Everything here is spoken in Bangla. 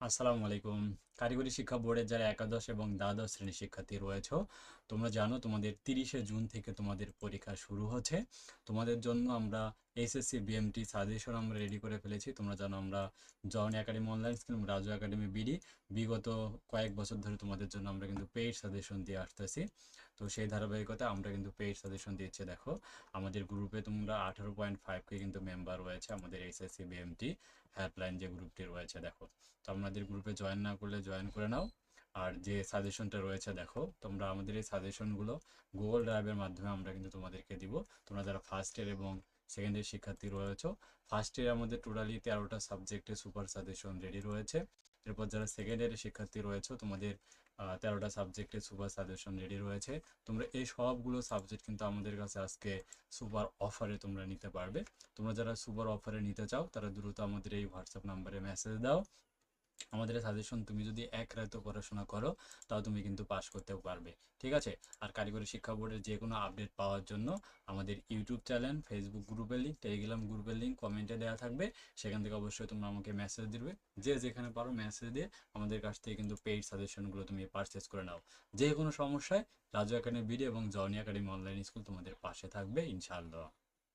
আসসালামু আলাইকুম। কারিগরি শিক্ষা বোর্ডের যারা একাদশ এবং দ্বাদশ শ্রেণির শিক্ষার্থী রয়েছে, তোমরা জানো তোমাদের তিরিশে জুন থেকে তোমাদের পরীক্ষা শুরু হচ্ছে। তোমাদের জন্য আমরা এসএসসি বিএমটি সাজেশন আমরা রেডি করে ফেলেছি। তোমরা জানো আমরা জন academy online school Raju academy BD বিগত কয়েক বছর ধরে তোমাদের জন্য আমরা কিন্তু পেইড সাজেশন দিয়ে আসতেছি। তো সেই ধারাবাহিকতা আমরা কিন্তু পেইড সাজেশন দিচ্ছি, দেখো। আমাদের গ্রুপে তোমরা আঠারো পয়েন্ট ফাইভকে কিন্তু মেম্বার রয়েছে আমাদের এসএসসি বিএমটি হেল্পলাইন যে গ্রুপটি রয়েছে, দেখো। তো আমাদের গ্রুপে জয়েন না করলে জয়েন করে নাও। আর যে সাজেশনটা রয়েছে দেখো, তোমরা আমাদের এই সাজেশনগুলো গুগল ড্রাইভের মাধ্যমে আমরা কিন্তু তোমাদেরকে দিব। তোমরা যারা ফার্স্ট ইয়ার এবং সেকেন্ড ইয়ার শিক্ষার্থী রয়েছে ফার্স্ট ইয়ার আমাদের টোটালি তেরোটা সাবজেক্টে সুপার সাজেশন রেডি রয়েছে। এরপর যারা সেকেন্ড ইয়ারের শিক্ষার্থী রয়েছে, তোমাদের তেরোটা সাবজেক্টে সুপার সাজেশন রেডি রয়েছে। তোমরা এই সবগুলো সাবজেক্ট কিন্তু আমাদের কাছে আজকে সুপার অফারে তোমরা নিতে পারবে। তোমরা যারা সুপার অফারে নিতে চাও, তারা দ্রুত আমাদের এই হোয়াটসঅ্যাপ নাম্বারে মেসেজ দাও। আমাদের সাজেশন তুমি যদি এক রাতে পড়াশোনা করো, তাও তুমি কিন্তু পাস করতে পারবে, ঠিক আছে? আর কারিগরি শিক্ষা বোর্ডের যে কোনো আপডেট পাওয়ার জন্য আমাদের ইউটিউব চ্যানেল ফেসবুক গ্রুপের লিঙ্ক টেলিগ্রাম গ্রুপের লিঙ্ক কমেন্টে দেওয়া থাকবে। সেখান থেকে অবশ্যই তোমরা আমাকে মেসেজ দিবে। যে যেখানে পারো মেসেজ দিয়ে আমাদের কাছ থেকে কিন্তু পেইড সাজেশনগুলো তুমি পারচেস করে নাও। যে কোনো সমস্যায় রাজু একাডেমি বিডি এবং জনি একাডেমি অনলাইন স্কুল তোমাদের পাশে থাকবে, ইনশাআল্লাহ।